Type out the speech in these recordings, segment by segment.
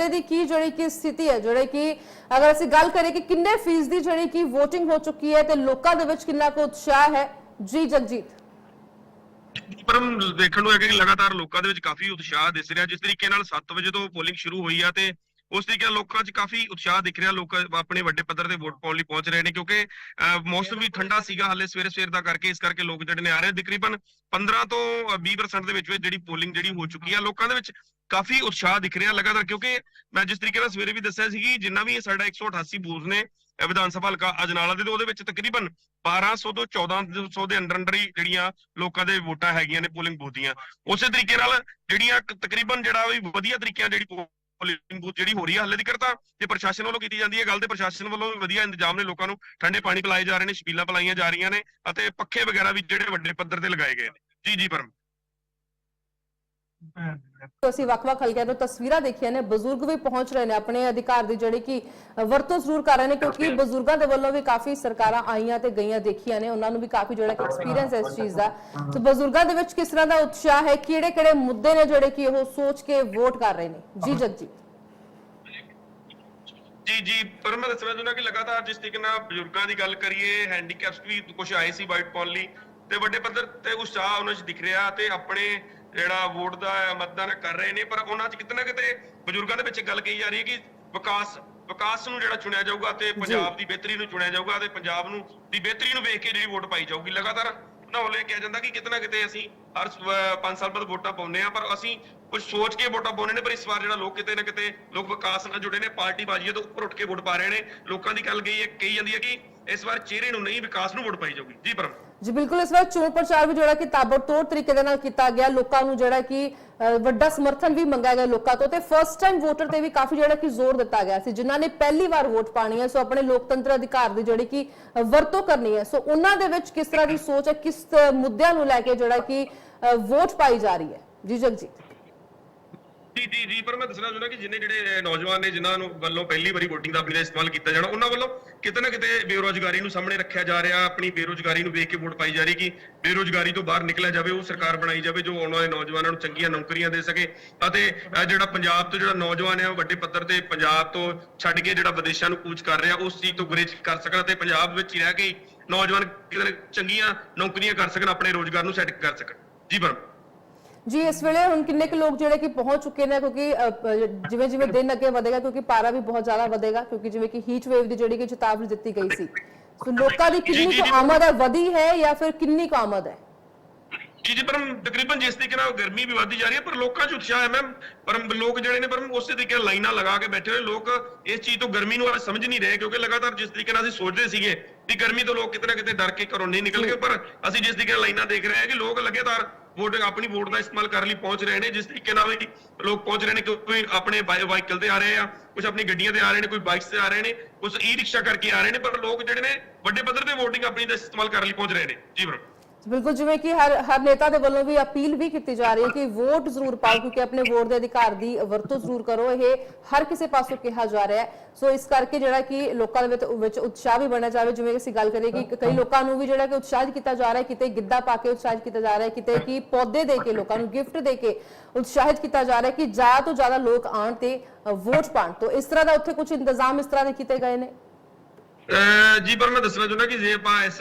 ਵੇਲੇ ਦੀ ਕੀ ਜਿਹੜੀ ਕਿ ਸਥਿਤੀ ਹੈ, ਜਿਹੜੇ ਕਿ ਅਗਰ ਅਸੀਂ ਗੱਲ ਕਰੀਏ ਕਿ ਕਿੰਨੇ ਫੀਸਦੀ ਜਿਹੜੀ ਕਿ VOTING ਹੋ ਚੁੱਕੀ ਹੈ ਤੇ ਲੋਕਾਂ ਦੇ ਵਿੱਚ ਕਿੰਨਾ ਕੁ ਉਤਸ਼ਾਹ ਹੈ? ਜੀ ਜਗਜੀਤ। ਪਰਮ ਦੇਖਣ ਨੂੰ ਹੈ ਕਿ ਲਗਾਤਾਰ ਲੋਕਾਂ ਦੇ ਵਿੱਚ ਕਾਫੀ ਉਤਸ਼ਾਹ ਦਿਸ ਰਿਹਾ, ਜਿਸ ਤਰੀਕੇ ਨਾਲ 7 ਵਜੇ ਤੋਂ ਪੋਲਿੰਗ ਸ਼ੁਰੂ ਹੋਈ ਆ ਤੇ ਉਸ ਤਰੀਕੇ ਨਾਲ ਲੋਕਾਂ 'ਚ ਕਾਫੀ ਉਤਸ਼ਾਹ ਦਿਖ ਰਿਹਾ ਲੋਕ ਆਪਣੇ ਵੱਡੇ ਪੱਧਰ ਤੇ ਵੋਟ ਪਾਉਣ ਲਈ ਪਹੁੰਚ ਰਹੇ ਨੇ ਕਿਉਂਕਿ ਅਹ, ਮੌਸਮ ਵੀ ਠੰਡਾ ਸੀਗਾ ਹਾਲੇ ਸਵੇਰੇ ਸਵੇਰ ਦਾ ਕਰਕੇ ਇਸ ਕਰਕੇ ਲੋਕ ਜਿਹੜੇ ਨੇ ਆ ਰਹੇ ਤਕਰੀਬਨ 15 ਤੋਂ 20% ਦੇ ਵਿੱਚ ਵਿੱਚ ਜਿਹੜੀ ਪੋਲਿੰਗ ਜਿਹੜੀ ਹੋ ਚੁੱਕੀ ਆ ਲੋਕਾਂ ਦੇ ਵਿੱਚ ਕਾਫੀ ਉਤਸ਼ਾਹ ਦਿਖ ਰਿਹਾ ਲਗਾਤਾਰ ਕਿਉਂਕਿ ਮੈਂ ਜਿਸ ਤਰੀਕੇ ਨਾਲ ਸਵੇਰੇ ਵੀ ਦੱਸਿਆ ਸੀ ਕਿ ਜਿੰਨਾ ਵੀ ਇਹ ਸਾਡਾ 188 ਬੂਥ ਨੇ ਵਿਧਾਨ ਸਭਾ ਹਲਕਾ ਅਜਨਾਲਾ ਦੇ ਉਹਦੇ ਵਿੱਚ ਤਕਰੀਬਨ 1200 ਤੋਂ 1400 ਦੇ ਅੰਡਰ ਅੰਡਰ ਹੀ ਜਿਹੜੀਆਂ ਲੋਕਾਂ ਦੇ ਵੋਟਾਂ ਹੈਗੀਆਂ ਨੇ ਪੋਲਿੰਗ ਬੂਥ ਦੀਆਂ। ਉਸੇ ਤਰੀਕੇ ਨਾਲ ਜਿਹੜੀਆਂ ਤਕਰੀਬਨ ਜਿਹੜਾ ਵੀ ਵਧੀਆ ਤਰੀਕਿਆਂ ਜਿਹੜੀ ਪੋਲਿੰਗ ਬੂਥ ਜਿਹੜੀ ਹੋ ਰਹੀ ਹੈ ਹੱਲੇ ਤੱਕ ਤਾਂ ਤੇ ਪ੍ਰਸ਼ਾਸਨ ਵੱਲੋਂ ਕੀਤੀ ਜਾਂਦੀ ਹੈ ਗੱਲ ਤੇ ਪ੍ਰਸ਼ਾਸਨ ਵੱਲੋਂ ਵੀ ਵਧੀਆ ਇੰਤਜ਼ਾਮ ਨੇ ਲੋਕਾਂ ਨੂੰ, ਠੰਡੇ ਪਾਣੀ ਪਿਲਾਏ ਜਾ ਰਹੇ ਨੇ ਛਬੀਲਾਂ ਪਿਲਾਈਆਂ ਜਾ ਰਹੀਆਂ ਨੇ ਅਤੇ ਪੱਖੇ ਵਗੈਰਾ ਵੀ ਜਿਹੜੇ ਵੱਡੇ ਪੱਧਰ ਤੇ ਲਗਾਏ ਗਏ ਨੇ। ਜੀ ਜੀ, ਪਰਮ। ਅਸੀਂ ਵੱਖ-ਵੱਖ ਹਲਕਿਆਂ ਤੋਂ ਤਸਵੀਰਾਂ ਦੇਖੀਆਂ ਨੇ ਬਜ਼ੁਰਗ ਵੀ ਪਹੁੰਚ ਰਹੇ ਨੇ ਆਪਣੇ ਅਧਿਕਾਰ ਦੀ ਜਿਹੜੀ ਕਿ ਵਰਤੋਂ ਜ਼ਰੂਰ ਕਰ ਰਹੇ ਨੇ ਕਿਉਂਕਿ ਬਜ਼ੁਰਗਾਂ ਦੇ ਵੱਲੋਂ ਵੀ ਕਾਫੀ ਸਰਕਾਰਾਂ ਆਈਆਂ ਤੇ ਗਈਆਂ ਦੇਖੀਆਂ ਨੇ ਉਹਨਾਂ ਨੂੰ ਵੀ ਕਾਫੀ ਜਿਹੜਾ ਕਿ ਐਕਸਪੀਰੀਅੰਸ ਹੈ ਇਸ ਚੀਜ਼ ਦਾ। ਤੇ ਬਜ਼ੁਰਗਾਂ ਦੇ ਵਿੱਚ ਕਿਸ ਤਰ੍ਹਾਂ ਦਾ ਉਤਸ਼ਾਹ ਹੈ ਕਿਹੜੇ-ਕਿਹੜੇ ਮੁੱਦੇ ਨੇ ਜਿਹੜੇ ਕਿ ਉਹ ਸੋਚ ਕੇ ਵੋਟ ਕਰ ਰਹੇ ਨੇ? ਜੀ ਜਗਜੀਤ ਜੀ। ਜੀ ਪਰ ਮੈਂ ਦੱਸਣਾ ਚਾਹੁੰਦਾ ਕਿ ਲਗਾਤਾਰ ਜਿਸ ਤਰੀਕੇ ਨਾਲ ਬਜ਼ੁਰਗਾਂ ਦੀ ਗੱਲ ਕਰੀਏ ਹੈਂਡੀਕੈਪਸ ਵੀ ਕੁਝ ਆਏ ਸੀ ਵਾਈਟ ਲਈ ਤੇ ਵੱਡੇ ਪੱਧਰ ਤੇ ਉਤਸ਼ਾਹ ਉਹਨਾਂ 'ਚ ਦਿਖ ਰਿਹਾ ਤੇ ਆਪਣੇ ਜਿਹੜਾ ਵੋਟ ਦਾ ਮਤਦਾਨ ਕਰ ਰਹੇ ਨੇ ਪਰ ਉਹਨਾਂ 'ਚ ਕਿਤੇ ਨਾ ਕਿਤੇ ਬਜ਼ੁਰਗਾਂ ਦੇ ਵਿੱਚ ਗੱਲ ਕਹੀ ਜਾ ਰਹੀ ਹੈ ਕਿ ਵਿਕਾਸ ਵਿਕਾਸ ਨੂੰ ਜਿਹੜਾ ਚੁਣਿਆ ਜਾਊਗਾ ਤੇ ਪੰਜਾਬ ਦੀ ਬਿਹਤਰੀ ਨੂੰ ਚੁਣਿਆ ਜਾਊਗਾ ਤੇ ਪੰਜਾਬ ਨੂੰ ਦੀ ਬਿਹਤਰੀ ਨੂੰ ਵੇਖ ਕੇ ਜਿਹੜੀ ਵੋਟ ਪਾਈ ਜਾਊਗੀ। ਲਗਾਤਾਰ ਉਹਨਾਂ ਵੱਲੋਂ ਕਿਹਾ ਜਾਂਦਾ ਕਿ ਕਿਤੇ ਨਾ ਕਿਤੇ ਅਸੀਂ ਹਰ 5 ਸਾਲ ਬਾਅਦ ਵੋਟਾਂ ਪਾਉਂਦੇ ਆ ਪਰ ਅਸੀਂ ਕੁਝ ਸੋਚ ਕੇ ਵੋਟਾਂ ਪਾਉਂਦੇ ਨੇ ਪਰ ਇਸ ਵਾਰ ਜਿਹੜਾ ਲੋਕ ਕਿਤੇ ਨਾ ਕਿਤੇ ਲੋਕ ਵਿਕਾਸ ਨਾਲ ਜੁੜੇ ਨੇ ਪਾਰਟੀ ਬਾਜ਼ੀਆਂ ਤੋਂ ਉੱਪਰ ਉੱਠ ਕੇ ਵੋਟ ਪਾ ਰਹੇ ਨੇ। ਲੋਕਾਂ ਦੀ ਗੱਲ ਗਈ ਹੈ ਕਹੀ ਜਾਂਦੀ ਹੈ ਕਿ ਇਸ ਵਾਰ ਚਿਹਰੇ ਨੂੰ ਨਹੀਂ ਵਿਕਾਸ ਨੂੰ ਵੋਟ ਪਾਈ ਜਾਊਗੀ। ਜੀ ਪਰਮ। ਜੀ, ਬਿਲਕੁਲ, ਇਸ ਵਾਰ ਚੋਣ ਪ੍ਰਚਾਰ ਵੀ ਜਿਹੜਾ ਕਿ ਤਾਬੜਤੋੜ ਤਰੀਕੇ ਦੇ ਨਾਲ ਕੀਤਾ ਗਿਆ। ਲੋਕਾਂ ਨੂੰ ਜਿਹੜਾ ਕਿ ਵੱਡਾ ਸਮਰਥਨ ਵੀ ਮੰਗਿਆ ਗਿਆ ਲੋਕਾਂ ਤੋਂ ਤੇ ਫਰਸਟ ਟਾਈਮ ਵੋਟਰ ਤੇ ਵੀ ਕਾਫੀ ਜਿਹੜਾ ਕਿ ਜ਼ੋਰ ਦਿੱਤਾ ਗਿਆ ਸੀ, ਜਿਨ੍ਹਾਂ ਨੇ ਪਹਿਲੀ ਵਾਰ ਵੋਟ ਪਾਣੀ ਹੈ। ਸੋ ਆਪਣੇ ਲੋਕਤੰਤਰ ਅਧਿਕਾਰ ਦੀ ਜਿਹੜੀ ਕਿ ਵਰਤੋਂ ਕਰਨੀ ਹੈ। ਸੋ ਉਹਨਾਂ ਦੇ ਵਿੱਚ ਕਿਸ ਤਰ੍ਹਾਂ ਦੀ ਸੋਚ ਹੈ, ਕਿਸ ਮੁੱਦਿਆਂ ਨੂੰ ਲੈ ਕੇ ਜਿਹੜਾ ਕਿ ਵੋਟ ਪਾਈ ਜਾ ਰਹੀ ਹੈ? ਜੀ, ਜਗਜੀਤ। ਜੀ ਜੀ ਜੀ, ਪਰ ਮੈਂ ਦੱਸਣਾ ਚਾਹੁੰਦਾ ਕਿ ਜਿੰਨੇ ਜਿਹੜੇ ਨੌਜਵਾਨ ਨੇ ਜਿਨ੍ਹਾਂ ਨੂੰ ਵੱਲੋਂ ਪਹਿਲੀ ਵਾਰੀ VOTING ਦਾ ਆਪਣਾ ਇਸਤੇਮਾਲ ਕੀਤਾ ਜਾਣਾ, ਉਹਨਾਂ ਵੱਲੋਂ ਕਿਤੇ ਨਾ ਕਿਤੇ ਬੇਰੋਜ਼ਗਾਰੀ ਨੂੰ ਸਾਹਮਣੇ ਰੱਖਿਆ ਜਾ ਰਿਹਾ, ਆਪਣੀ ਬੇਰੋਜ਼ਗਾਰੀ ਨੂੰ ਵੇਖ ਕੇ ਵੋਟ ਪਾਈ ਜਾ ਰਹੀ ਕਿ ਬੇਰੋਜ਼ਗਾਰੀ ਤੋਂ ਬਾਹਰ ਨਿਕਲਿਆ ਜਾਵੇ, ਉਹ ਸਰਕਾਰ ਬਣਾਈ ਜਾਵੇ, ਜੋ ਆਉਣ ਵਾਲੇ ਨੌਜਵਾਨਾਂ ਨੂੰ ਚੰਗੀਆਂ ਨੌਕਰੀਆਂ ਦੇ ਸਕੇ ਅਤੇ ਜਿਹੜਾ ਪੰਜਾਬ ਤੋਂ ਜਿਹੜਾ ਨੌਜਵਾਨ ਹੈ, ਉਹ ਵੱਡੇ ਪੱਧਰ ਤੇ ਪੰਜਾਬ ਤੋਂ ਛੱਡ ਕੇ ਜਿਹੜਾ ਵਿਦੇਸ਼ਾਂ ਨੂੰ ਕੂਚ ਕਰ ਰਿਹਾ, ਉਸ ਚੀਜ਼ ਤੋਂ ਗੁਰੇਜ਼ ਕਰ ਸਕਣ ਅਤੇ ਪੰਜਾਬ ਵਿੱਚ ਹੀ ਰਹਿ ਕੇ ਨੌਜਵਾਨ ਕਿਤੇ ਨਾ ਚੰਗੀਆਂ ਨੌਕਰੀਆਂ ਕਰ ਸਕਣ, ਆਪਣੇ ਰੋਜ਼ਗਾਰ ਨੂੰ ਸੈੱਟ ਕਰ ਸਕਣ। ਜੀ ਬਰਮ ਜੀ ਇਸ ਵੇਲੇ ਹੁਣ ਕਿੰਨੇ ਕੁ ਲੋਕ ਜਿਹੜੇ ਕਿ ਪਹੁੰਚ ਚੁੱਕੇ ਨੇ ਕਿਉਂਕਿ ਜਿਵੇਂ ਜਿਵੇਂ ਦਿਨ ਅੱਗੇ ਵਧੇਗਾ ਕਿਉਂਕਿ ਪਾਰਾ ਵੀ ਬਹੁਤ ਜ਼ਿਆਦਾ ਵਧੇਗਾ ਕਿਉਂਕਿ ਜਿਵੇਂ ਕਿ ਹੀਟ ਵੇਵ ਦੀ ਜਿਹੜੀ ਕਿ ਚੇਤਾਵਨੀ ਦਿੱਤੀ ਗਈ ਸੀ। ਸੋ ਲੋਕਾਂ ਦੀ ਕਿੰਨੀ ਕੁ ਆਮਦ ਹੈ ਵਧੀ ਹੈ ਜਾਂ ਫਿਰ ਕਿੰਨੀ ਕੁ ਆਮਦ ਹੈ? ਜੀ ਜੀ ਪਰ ਤਕਰੀਬਨ ਜਿਸ ਤਰੀਕੇ ਨਾਲ ਗਰਮੀ ਵੀ ਵੱਧਦੀ ਜਾ ਰਹੀ ਹੈ ਪਰ ਲੋਕਾਂ 'ਚ ਉਤਸ਼ਾਹ ਹੈ ਮੈਮ। ਪਰ ਲੋਕ ਜਿਹੜੇ ਨੇ ਪਰ ਉਸੇ ਤਰੀਕੇ ਨਾਲ ਲਾਈਨਾਂ ਲਗਾ ਕੇ ਬੈਠੇ ਹੋਏ ਲੋਕ ਇਸ ਚੀਜ਼ ਤੋਂ ਗਰਮੀ ਨੂੰ ਅੱਜ ਸਮਝ ਨਹੀਂ ਰਹੇ ਕਿਉਂਕਿ ਲਗਾਤਾਰ ਜਿਸ ਤਰੀਕੇ ਨਾਲ ਅਸੀਂ ਸੋਚਦੇ ਸੀਗੇ ਕਿ ਗਰਮੀ ਤੋਂ ਲੋਕ ਕਿਤੇ ਨਾ ਕਿਤੇ ਡਰ ਕੇ ਘਰੋਂ ਨਹੀਂ ਨਿਕਲਣਗੇ ਪਰ ਅਸੀਂ ਜਿਸ ਤਰੀਕੇ ਨਾਲ ਲਾਈਨਾਂ ਦੇਖ ਰਹੇ ਹਾਂ ਕਿ ਲੋਕ ਲਗਾਤਾਰ ਵੋਟ ਆਪਣੀ ਵੋਟ ਦਾ ਇਸਤੇਮਾਲ ਕਰਨ ਲਈ ਪਹੁੰਚ ਰਹੇ ਨੇ, ਜਿਸ ਤਰੀਕੇ ਨਾਲ ਵੀ ਲੋਕ ਪਹੁੰਚ ਰਹੇ ਨੇ ਕੋਈ ਆਪਣੇ ਵਾਹੀਕਲ ਤੇ ਆ ਰਹੇ ਆ ਕੁਝ ਆਪਣੀ ਗੱਡੀਆਂ ਤੇ ਆ ਰਹੇ ਨੇ, ਕੋਈ ਬਾਈਕਸ ਤੇ ਆ ਰਹੇ ਨੇ ਕੁਝ ਈ ਰਿਕਸ਼ਾ ਕਰਕੇ ਆ ਰਹੇ ਨੇ, ਪਰ ਲੋਕ ਜਿਹੜੇ ਨੇ ਵੱਡੇ ਪੱਧਰ ਤੇ VOTING ਆਪਣੀ ਦਾ ਇਸਤੇਮਾਲ ਕਰਨ ਲਈ ਪਹੁੰਚ ਰਹੇ ਨੇ। ਜੀ, ਬਰੋ। ਬਿਲਕੁਲ, ਜਿਵੇਂ ਕਿ ਹਰ ਹਰ ਨੇਤਾ ਦੇ ਵੱਲੋਂ ਵੀ ਅਪੀਲ ਵੀ ਕੀਤੀ ਜਾ ਰਹੀ ਹੈ ਕਿ ਵੋਟ ਜ਼ਰੂਰ ਪਾਓ, ਕਿਉਂਕਿ ਆਪਣੇ ਵੋਟ ਦੇ ਅਧਿਕਾਰ ਦੀ ਵਰਤੋਂ ਜ਼ਰੂਰ ਕਰੋ, ਇਹ ਹਰ ਕਿਸੇ ਪਾਸੋਂ ਕਿਹਾ ਜਾ ਰਿਹਾ ਹੈ। ਸੋ ਇਸ ਕਰਕੇ ਜਿਹੜਾ ਕਿ ਲੋਕਾਂ ਦੇ ਵਿੱਚ ਉਤਸ਼ਾਹ ਵੀ ਬਣਿਆ ਜਾਵੇ, ਜਿਵੇਂ ਅਸੀਂ ਗੱਲ ਕਰੀਏ ਕਿ ਕਈ ਲੋਕਾਂ ਨੂੰ ਵੀ ਜਿਹੜਾ ਕਿ ਉਤਸ਼ਾਹਿਤ ਕੀਤਾ ਜਾ ਰਿਹਾ ਹੈ, ਕਿਤੇ ਗਿੱਧਾ ਪਾ ਕੇ ਉਤਸ਼ਾਹਿਤ ਕੀਤਾ ਜਾ ਰਿਹਾ ਹੈ, ਕਿਤੇ ਕਿ ਪੌਦੇ ਦੇ ਕੇ, ਲੋਕਾਂ ਨੂੰ ਗਿਫਟ ਦੇ ਕੇ ਉਤਸ਼ਾਹਿਤ ਕੀਤਾ ਜਾ ਰਿਹਾ ਹੈ ਕਿ ਜ਼ਿਆਦਾ ਤੋਂ ਜ਼ਿਆਦਾ ਲੋਕ ਆਣ ਤੇ ਵੋਟ ਪਾਣ ਤੋਂ ਇਸ ਤਰ੍ਹਾਂ ਦਾ ਉੱਥੇ ਕੁਝ ਇੰਤਜ਼ਾਮ ਇਸ ਤਰ੍ਹਾਂ ਦੇ ਕੀਤੇ ਗਏ ਨੇ? ਜੀ ਪਰ ਮੈਂ ਦੱਸਣਾ ਚਾਹੁੰਦਾ ਕਿ ਜੇ ਆਪਾਂ ਇਸ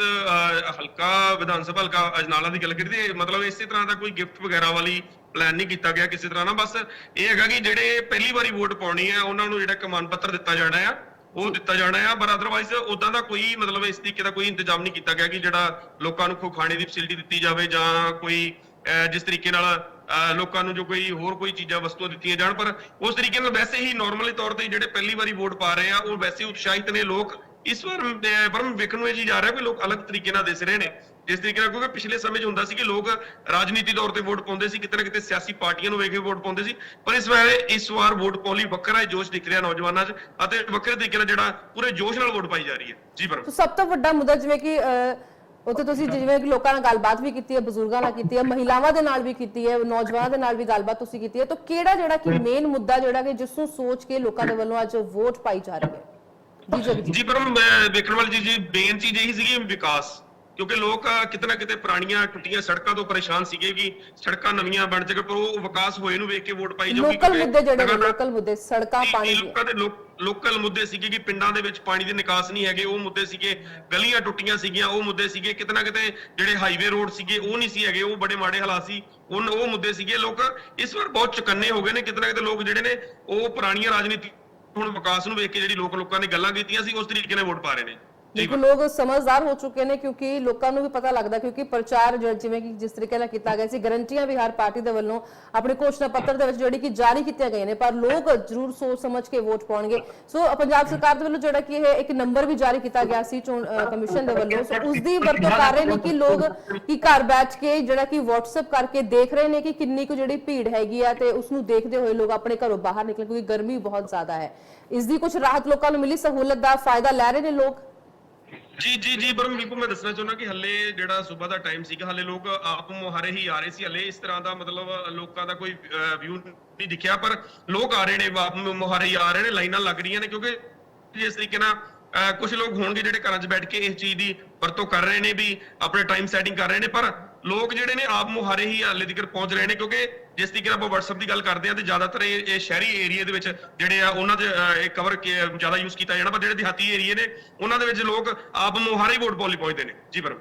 ਹਲਕਾ ਵਿਧਾਨ ਸਭਾ ਹਲਕਾ ਅਜਨਾਲਾ ਦੀ ਗੱਲ ਕਰੀਏ ਮਤਲਬ ਇਸੇ ਤਰ੍ਹਾਂ ਦਾ ਕੋਈ ਗਿਫਟ ਵਗੈਰਾ ਵਾਲੀ ਪਲਾਨ ਨਹੀਂ ਕੀਤਾ ਗਿਆ ਕਿਸੇ ਤਰ੍ਹਾਂ ਨਾਲ ਬਸ ਇਹ ਹੈਗਾ ਕਿ ਜਿਹੜੇ ਪਹਿਲੀ ਵਾਰੀ ਵੋਟ ਪਾਉਣੀ ਹੈ ਉਹਨਾਂ ਨੂੰ ਜਿਹੜਾ ਕਮਾਨ ਪੱਤਰ ਦਿੱਤਾ ਜਾਣਾ ਆ ਉਹ ਦਿੱਤਾ ਜਾਣਾ ਆ। ਪਰ ਅਦਰਵਾਈਜ਼ ਉਦਾਂ ਦਾ ਕੋਈ ਮਤਲਬ ਇਸ ਤਰੀਕੇ ਦਾ ਕੋਈ ਇੰਤਜ਼ਾਮ ਨਹੀਂ ਕੀਤਾ ਗਿਆ ਕਿ ਜਿਹੜਾ ਲੋਕਾਂ ਨੂੰ ਕੋਈ ਖਾਣੇ ਦੀ ਫੈਸਿਲਿਟੀ ਦਿੱਤੀ ਜਾਵੇ ਜਾਂ ਕੋਈ ਅਹ, ਜਿਸ ਤਰੀਕੇ ਨਾਲ ਅਹ, ਲੋਕਾਂ ਨੂੰ ਜੋ ਕੋਈ ਹੋਰ ਕੋਈ ਚੀਜ਼ਾਂ ਵਸਤੂਆਂ ਦਿੱਤੀਆਂ ਜਾਣ। ਪਰ ਉਸ ਤਰੀਕੇ ਨਾਲ ਵੈਸੇ ਹੀ ਨਾਰਮਲੀ ਤੌਰ ਤੇ ਜਿਹੜੇ ਪਹਿਲੀ ਵਾਰੀ ਵੋਟ ਪਾ ਰਹੇ ਆ ਉਹ ਵੈਸੇ ਉਤਸ਼ਾਹਿਤ ਨੇ ਲੋਕ। ਇਸ ਵਾਰ ਅਹ, ਪਰ ਵੇਖਣ ਨੂੰ ਇਹ ਚੀਜ਼ ਆ ਰਿਹਾ ਕਿ ਲੋਕ ਅਲੱਗ ਤਰੀਕੇ ਨਾਲ ਦਿਸ ਰਹੇ ਨੇ। ਜਿਸ ਤਰੀਕੇ ਨਾਲ ਕਿਉਂਕਿ ਪਿਛਲੇ ਸਮੇਂ 'ਚ ਹੁੰਦਾ ਸੀ ਕਿ ਲੋਕ ਰਾਜਨੀਤੀ ਤੌਰ ਤੇ ਵੋਟ ਪਾਉਂਦੇ ਸੀ ਕਿਤੇ ਨਾ ਕਿਤੇ ਸਿਆਸੀ ਪਾਰਟੀਆਂ ਨੂੰ ਵੇਖ ਕੇ ਵੋਟ ਪਾਉਂਦੇ ਸੀ। ਪਰ ਇਸ ਵਾਰ ਇਸ ਵਾਰ ਵੋਟ ਪਾਉਣ ਲਈ ਵੱਖਰਾ ਹੀ ਜੋਸ਼ ਦਿਖ ਰਿਹਾ ਨੌਜਵਾਨਾਂ 'ਚ ਅਤੇ ਵੱਖਰੇ ਤਰੀਕੇ ਨਾਲ ਜਿਹੜਾ ਪੂਰੇ ਜੋਸ਼ ਨਾਲ ਵੋਟ ਪਾਈ ਜਾ ਰਹੀ ਹੈ। ਜੀ ਪਰ ਸੋ ਸਭ ਤੋਂ ਵੱਡਾ ਮੁੱਦਾ ਜਿਵੇਂ ਕਿ ਉੱਥੇ ਤੁਸੀਂ ਜਿਵੇਂ ਕਿ ਲੋਕਾਂ ਨਾਲ ਗੱਲਬਾਤ ਵੀ ਕੀਤੀ ਹੈ ਬਜ਼ੁਰਗਾਂ ਨਾਲ ਕੀਤੀ ਹੈ ਮਹਿਲਾਵਾਂ ਦੇ ਨਾਲ ਵੀ ਕੀਤੀ ਹੈ ਨੌਜਵਾਨਾਂ ਦੇ ਨਾਲ ਵੀ ਗੱਲਬਾਤ ਤੁਸੀਂ ਕੀਤੀ ਹੈ। ਤਾਂ ਕਿਹੜਾ ਜਿਹੜਾ ਕਿ ਮੇਨ ਮੁੱਦਾ ਜਿਹੜਾ ਕਿ ਜਿਸ ਨੂੰ ਸੋਚ ਕੇ ਲੋਕਾਂ ਦੇ ਵੱਲੋਂ ਅੱਜ ਵੋਟ ਪਾਈ ਜਾ ਰਹੀ ਹੈ? ਜੀ ਜਗਜੀਤ ਜੀ ਪਰ ਮੈਂ ਵਾਲੀ ਚੀਜ਼ ਜੀ ਮੇਨ ਚੀਜ਼ ਇਹੀ ਸੀਗੀ ਵਿਕਾਸ। ਕਿਉਂਕਿ ਲੋਕ ਅਹ, ਕਿਤੇ ਪੁਰਾਣੀਆਂ ਟੁੱਟੀਆਂ ਸੜਕਾਂ ਤੋਂ ਪਰੇਸ਼ਾਨ ਸੀਗੇ ਕਿ ਸੜਕਾਂ ਨਵੀਆਂ ਬਣ ਜਾਣ ਪਰ ਉਹ ਵਿਕਾਸ ਹੋਏ ਨੂੰ ਵੇਖ ਕੇ ਵੋਟ ਪਾਈ ਜਾਊਗੀ ਲੋਕਲ ਮੁੱਦੇ ਜਿਹੜੇ ਨੇ ਲੋਕਲ ਮੁੱਦੇ ਸੜਕਾਂ ਜੀ, ਪਾਣੀ ਜੀ, ਲੋਕਾਂ ਦੇ ਲੋਕ- ਲੋਕਲ ਮੁੱਦੇ ਸੀਗੇ ਕਿ ਪਿੰਡਾਂ ਦੇ ਵਿੱਚ ਪਾਣੀ ਦੇ ਨਿਕਾਸ ਨਹੀਂ ਹੈਗੇ ਉਹ ਮੁੱਦੇ ਸੀਗੇ ਗਲੀਆਂ ਟੁੱਟੀਆਂ ਸੀਗੀਆਂ ਉਹ ਮੁੱਦੇ ਸੀਗੇ ਕਿਤੇ ਨਾ ਕਿਤੇ ਜਿਹੜੇ ਹਾਈਵੇ ਰੋਡ ਸੀਗੇ ਉਹ ਨਹੀਂ ਸੀ ਹੈਗੇ ਉਹ ਬੜੇ ਮਾੜੇ ਹਾਲਾਤ ਸੀ ਉਹ ਉਹ ਮੁੱਦੇ ਸੀਗੇ। ਲੋਕ ਇਸ ਵਾਰ ਬਹੁਤ ਚੁਕੰਨੇ ਹੋ ਗਏ ਨੇ ਕਿਤੇ ਨਾ ਕਿਤੇ ਲੋਕ ਜਿਹੜੇ ਨੇ ਉਹ ਪੁਰਾਣੀਆਂ ਰਾਜਨੀਤੀ ਹੁਣ ਵਿਕਾਸ ਨੂੰ ਵੇਖ ਕੇ ਜਿਹੜੀ ਲੋਕ ਲੋਕਾਂ ਨੇ ਗੱਲਾਂ ਕੀਤੀਆਂ ਸੀ, ਉਸ ਤਰੀਕੇ ਨਾਲ ਵੋਟ ਪਾ ਰਹੇ ਨੇ। ਬਿਲਕੁਲ ਲੋਕ ਸਮਝਦਾਰ ਹੋ ਚੁੱਕੇ ਨੇ ਕਿਉਂਕਿ ਲੋਕਾਂ ਨੂੰ ਵੀ ਪਤਾ ਲੱਗਦਾ ਕਿਉਂਕਿ ਪ੍ਰਚਾਰ ਜਿਵੇਂ ਕਿ ਜਿਸ ਤਰੀਕੇ ਨਾਲ ਕੀਤਾ ਗਿਆ ਸੀ, ਗਰੰਟੀਆਂ ਵੀ ਹਰ ਪਾਰਟੀ ਦੇ ਵੱਲੋਂ ਆਪਣੇ ਘੋਸ਼ਣਾ ਪੱਤਰ ਦੇ ਵਿੱਚ ਜਿਹੜੀ ਕਿ ਜਾਰੀ ਕੀਤੀਆਂ ਗਈਆਂ ਨੇ, ਪਰ ਲੋਕ ਜ਼ਰੂਰ ਸੋਚ ਸਮਝ ਕੇ ਵੋਟ ਪਾਉਣਗੇ। ਸੋ ਪੰਜਾਬ ਸਰਕਾਰ ਦੇ ਵੱਲੋਂ ਜਿਹੜਾ ਕਿ ਇਹ ਇੱਕ ਨੰਬਰ ਵੀ ਜਾਰੀ ਕੀਤਾ ਗਿਆ ਸੀ, ਚੋਣ ਕਮਿਸ਼ਨ ਦੇ ਵੱਲੋਂ। ਸੋ ਉਸ ਦੀ ਵਰਤੋਂ ਕਰ ਰਹੇ ਨੇ ਕਿ ਲੋਕ ਕਿ ਘਰ ਬੈਠ ਕੇ ਜਿਹੜਾ ਕਿ WhatsApp ਕਰਕੇ ਦੇਖ ਰਹੇ ਨੇ ਕਿ ਕਿੰਨੀ ਕੁ ਜਿਹੜੀ ਭੀੜ ਹੈਗੀ ਆ ਤੇ ਉਸ ਨੂੰ ਦੇਖਦੇ ਹੋਏ ਲੋਕ ਆਪਣੇ ਘਰੋਂ ਬਾਹਰ ਨਿਕਲਣ, ਕਿਉਂਕਿ ਗਰਮੀ ਬਹੁਤ ਜ਼ਿਆਦਾ ਹੈ। ਇਸ ਦੀ ਕੁਝ ਰਾਹਤ ਲੋਕਾਂ ਨੂੰ ਮਿਲੀ, ਸਹੂਲਤ ਦਾ ਫਾਇਦਾ ਲੈ ਰਹੇ ਨੇ ਲੋਕ। ਜੀ ਜੀ ਜੀ ਪਰ ਬਿਲਕੁਲ ਮੈਂ ਦੱਸਣਾ ਚਾਹੁੰਦਾ ਕਿ ਹੱਲੇ ਜਿਹੜਾ ਸਵੇਰ ਦਾ ਟਾਈਮ ਸੀਗਾ, ਹੱਲੇ ਲੋਕ ਆਪ ਮੁਹਾਰੇ ਹੀ ਆ ਰਹੇ ਸੀ। ਹੱਲੇ ਇਸ ਤਰ੍ਹਾਂ ਦਾ ਮਤਲਬ ਲੋਕਾਂ ਦਾ ਕੋਈ ਵਿਊ ਨਹੀਂ ਦਿਖਿਆ, ਪਰ ਲੋਕ ਆ ਰਹੇ ਨੇ, ਆਪ ਮੁਹਾਰੇ ਹੀ ਆ ਰਹੇ ਨੇ, ਲਾਈਨਾਂ ਲੱਗ ਰਹੀਆਂ ਨੇ, ਕਿਉਂਕਿ ਜਿਸ ਤਰੀਕੇ ਨਾਲ ਕੁਝ ਲੋਕ ਹੋਣਗੇ ਜਿਹੜੇ ਘਰਾਂ 'ਚ ਬੈਠ ਕੇ ਇਸ ਚੀਜ਼ ਦੀ ਵਰਤੋਂ ਕਰ ਰਹੇ ਨੇ ਵੀ, ਆਪਣੇ ਟਾਈਮ ਸੈਟਿੰਗ ਕਰ ਰਹੇ ਨੇ, ਪਰ ਲੋਕ ਜਿਹੜੇ ਨੇ ਆਪ ਮੁਹਾਰੇ ਹੀ ਹਾਲੇ ਤੱਕ ਪਹੁੰਚ ਰਹੇ ਨੇ, ਕਿਉਂਕਿ ਜਿਸ ਤਰੀਕੇ ਨਾਲ ਆਪਾਂ WhatsApp ਦੀ ਗੱਲ ਕਰਦੇ ਆ ਤੇ ਜ਼ਿਆਦਾਤਰ ਇਹ ਇਹ ਸ਼ਹਿਰੀ ਏਰੀਆ ਦੇ ਵਿੱਚ ਜਿਹੜੇ ਆ, ਉਹਨਾਂ ਦੇ ਇਹ ਕਵਰ ਜ਼ਿਆਦਾ ਯੂਜ਼ ਕੀਤਾ ਜਾਣਾ, ਪਰ ਜਿਹੜੇ ਦਿਹਾਤੀ ਏਰੀਏ ਨੇ, ਉਹਨਾਂ ਦੇ ਵਿੱਚ ਲੋਕ ਆਪ ਮੁਹਾਰੇ ਹੀ ਵੋਟ ਪਾਉਣ ਲਈ ਪਹੁੰਚਦੇ ਨੇ। ਜੀ ਬਰਮ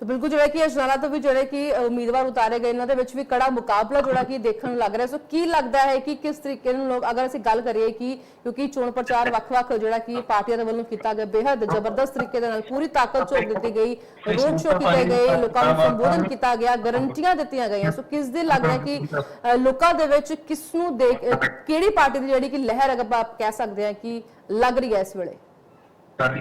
ਤੇ ਬਿਲਕੁਲ ਜਿਹੜਾ ਕਿ ਅਜਨਾਲਾ ਤੋਂ ਵੀ ਜਿਹੜੇ ਕਿ ਉਮੀਦਵਾਰ ਉਤਾਰੇ ਗਏ ਇਹਨਾਂ ਦੇ ਵਿੱਚ ਵੀ ਕੜਾ ਮੁਕਾਬਲਾ ਜਿਹੜਾ ਕਿ ਦੇਖਣ ਨੂੰ ਲੱਗ ਰਿਹਾ ਸੋ ਕੀ ਲੱਗਦਾ ਹੈ ਕਿ ਕਿਸ ਤਰੀਕੇ ਨਾਲ ਲੋਕ ਅਗਰ ਅਸੀਂ ਗੱਲ ਕਰੀਏ ਕਿ ਕਿਉਂਕਿ ਚੋਣ ਪ੍ਰਚਾਰ ਵੱਖ-ਵੱਖ ਜਿਹੜਾ ਕਿ ਪਾਰਟੀਆਂ ਦੇ ਵੱਲੋਂ ਕੀਤਾ ਗਿਆ ਬੇहद ਜ਼ਬਰਦਸਤ ਤਰੀਕੇ ਦੇ ਨਾਲ ਪੂਰੀ ਤਾਕਤ ਝੋਕ ਦਿੱਤੀ ਗਈ ਰੋਡ ਸ਼ੋਅ ਕੀਤੇ ਗਏ ਲੋਕਾਂ ਨੂੰ ਸੰਬੋਧਨ ਕੀਤਾ ਗਿਆ ਗਰੰਟੀਆਂ ਦਿੱਤੀਆਂ ਗਈਆਂ। ਸੋ ਕਿਸ ਦੇ ਲੱਗ ਰਿਹਾ ਕਿ ਲੋਕਾਂ ਦੇ ਵਿੱਚ ਕਿਸ ਨੂੰ ਦੇਖ ਕਿਹੜੀ ਪਾਰਟੀ ਦੀ ਜਿਹੜੀ ਕਿ ਲਹਿਰ ਅਗਰ ਆਪਾਂ ਕਹਿ ਸਕਦੇ ਹਾਂ ਕਿ ਲੱਗ ਰਹੀ ਹੈ ਇਸ ਵੇਲੇ?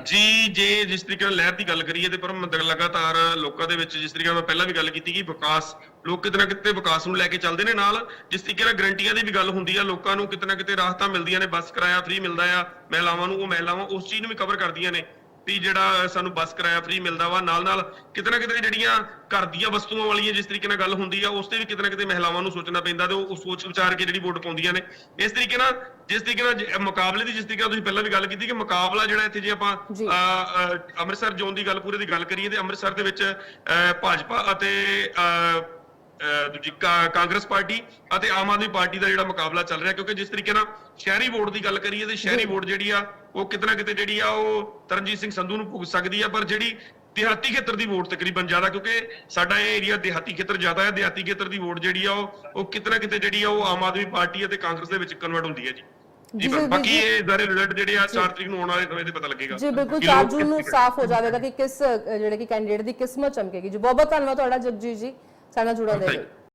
ਜੀ, ਜੇ ਜਿਸ ਤਰੀਕੇ ਨਾਲ ਲਹਿਰ ਦੀ ਗੱਲ ਕਰੀਏ ਤੇ ਪਰ ਲਗਾਤਾਰ ਲੋਕਾਂ ਦੇ ਵਿੱਚ ਜਿਸ ਤਰੀਕੇ ਨਾਲ ਮੈਂ ਪਹਿਲਾਂ ਵੀ ਗੱਲ ਕੀਤੀ ਕਿ ਵਿਕਾਸ, ਲੋਕ ਕਿਤੇ ਨਾ ਕਿਤੇ ਵਿਕਾਸ ਨੂੰ ਲੈ ਕੇ ਚੱਲਦੇ ਨੇ ਨਾਲ, ਜਿਸ ਤਰੀਕੇ ਨਾਲ ਗਰੰਟੀਆਂ ਦੀ ਵੀ ਗੱਲ ਹੁੰਦੀ ਆ, ਲੋਕਾਂ ਨੂੰ ਕਿਤੇ ਨਾ ਕਿਤੇ ਰਾਹਤਾਂ ਮਿਲਦੀਆਂ ਨੇ, ਬੱਸ ਕਿਰਾਇਆ ਫ੍ਰੀ ਮਿਲਦਾ ਆ, ਮਹਿਲਾਵਾਂ ਨੂੰ, ਉਹ ਮਹਿਲਾਵਾਂ ਉਸ ਚੀਜ਼ ਨੂੰ ਵੀ ਕਵਰ ਕਰਦੀਆਂ ਨੇ। ਵੀ ਜਿਹੜਾ ਸਾਨੂੰ ਬੱਸ ਕਿਰਾਇਆ ਫ੍ਰੀ ਮਿਲਦਾ ਵਾ ਨਾਲ ਨਾਲ ਕਿਤੇ ਨਾ ਕਿਤੇ ਜਿਹੜੀਆਂ ਘਰ ਦੀਆਂ ਵਸਤੂਆਂ ਵਾਲੀਆਂ ਜਿਸ ਤਰੀਕੇ ਨਾਲ ਗੱਲ ਹੁੰਦੀ ਆ ਉਸ ਤੇ ਵੀ ਕਿਤੇ ਨਾ ਕਿਤੇ ਮਹਿਲਾਵਾਂ ਨੂੰ ਸੋਚਣਾ ਪੈਂਦਾ ਤੇ ਉਹ ਸੋਚ ਵਿਚਾਰ ਕੇ ਜਿਹੜੀ ਵੋਟ ਪਾਉਂਦੀਆਂ ਨੇ। ਇਸ ਤਰੀਕੇ ਨਾਲ ਜਿਸ ਤਰੀਕੇ ਨਾਲ ਮੁਕਾਬਲੇ ਦੀ ਜਿਸ ਤਰੀਕੇ ਨਾਲ ਤੁਸੀਂ ਪਹਿਲਾਂ ਵੀ ਗੱਲ ਕੀਤੀ ਕਿ ਮੁਕਾਬਲਾ ਜਿਹੜਾ ਇੱਥੇ ਜੇ ਆਪਾਂ ਅੰਮ੍ਰਿਤਸਰ ਜ਼ੋਨ ਦੀ ਗੱਲ ਪੂਰੇ ਦੀ ਗੱਲ ਕਰੀਏ ਤੇ ਅੰਮ੍ਰਿਤਸਰ ਦੇ ਵਿੱਚ ਭਾਜਪਾ ਅਤੇ ਦੂਜੀ ਕਾਂਗਰਸ ਪਾਰਟੀ ਅਤੇ ਆਮ ਆਦਮੀ ਪਾਰਟੀ ਦਾ ਜਿਹੜਾ ਮੁਕਾਬਲਾ ਚੱਲ ਰਿਹਾ ਕਿਉਂਕਿ ਜਿਸ ਤਰੀਕੇ ਨਾਲ ਸ਼ਹਿਰੀ ਵੋਟ ਦੀ ਗੱਲ ਕਰੀਏ ਤੇ ਸ਼ਹਿਰੀ ਵੋਟ ਜਿਹੜੀ ਆ ਉਹ ਕਿਤੇ ਨਾ ਕਿਤੇ ਜਿਹੜੀ ਆ ਉਹ ਤਰਨਜੀਤ ਸਿੰਘ ਸੰਧੂ ਨੂੰ ਭੁਗ ਸਕਦੀ ਆ ਪਰ ਜਿਹੜੀ ਦਿਹਾਤੀ ਖੇਤਰ ਦੀ ਵੋਟ ਤਕਰੀਬਨ ਜ਼ਿਆਦਾ ਕਿਉਂਕਿ ਸਾਡਾ ਇਹ ਏਰੀਆ ਦਿਹਾਤੀ ਖੇਤਰ ਜ਼ਿਆਦਾ ਹੈ ਦਿਹਾਤੀ ਖੇਤਰ ਦੀ ਵੋਟ ਜਿਹੜੀ ਆ ਉਹ ਉਹ ਕਿਤੇ ਨਾ ਕਿਤੇ ਜਿਹੜੀ ਆ ਉਹ ਆਮ ਆਦਮੀ ਪਾਰਟੀ ਅਤੇ ਕਾਂਗਰਸ ਦੇ ਵਿੱਚ ਕਨਵਰਟ ਹੁੰਦੀ ਹੈ ਜੀ। ਜੀ, ਬਾਕੀ। ਇਹ ਸਾਰੇ ਰਿਜ਼ਲਟ ਜਿਹੜੇ ਆ 4 ਤਰੀਕ ਨੂੰ ਆਉਣ ਵਾਲੇ ਸਮੇਂ ਤੇ ਪਤਾ ਲੱਗੇਗਾ। ਜੀ ਬਿਲਕੁਲ ਕਿ 4 ਲੋਕ ਜੂਨ ਨੂੰ ਸਾਫ਼ ਹੋ ਜਾਵੇਗਾ ਕਿ ਕਿਸ ਜਿਹੜੇ ਕਿ ਕੈਂਡੀਡੇਟ ਦੀ ਕਿਸਮਤ ਚਮਕੇਗੀ। ਜੀ ਬਹੁਤ ਬਹੁਤ ਧੰਨਵਾਦ ਤੁਹਾਡਾ ਜਗਜੀਤ ਜੀ। ਸਾਡੇ ਨਾਲ ਜੁੜਨ ਦੇ ਲਈ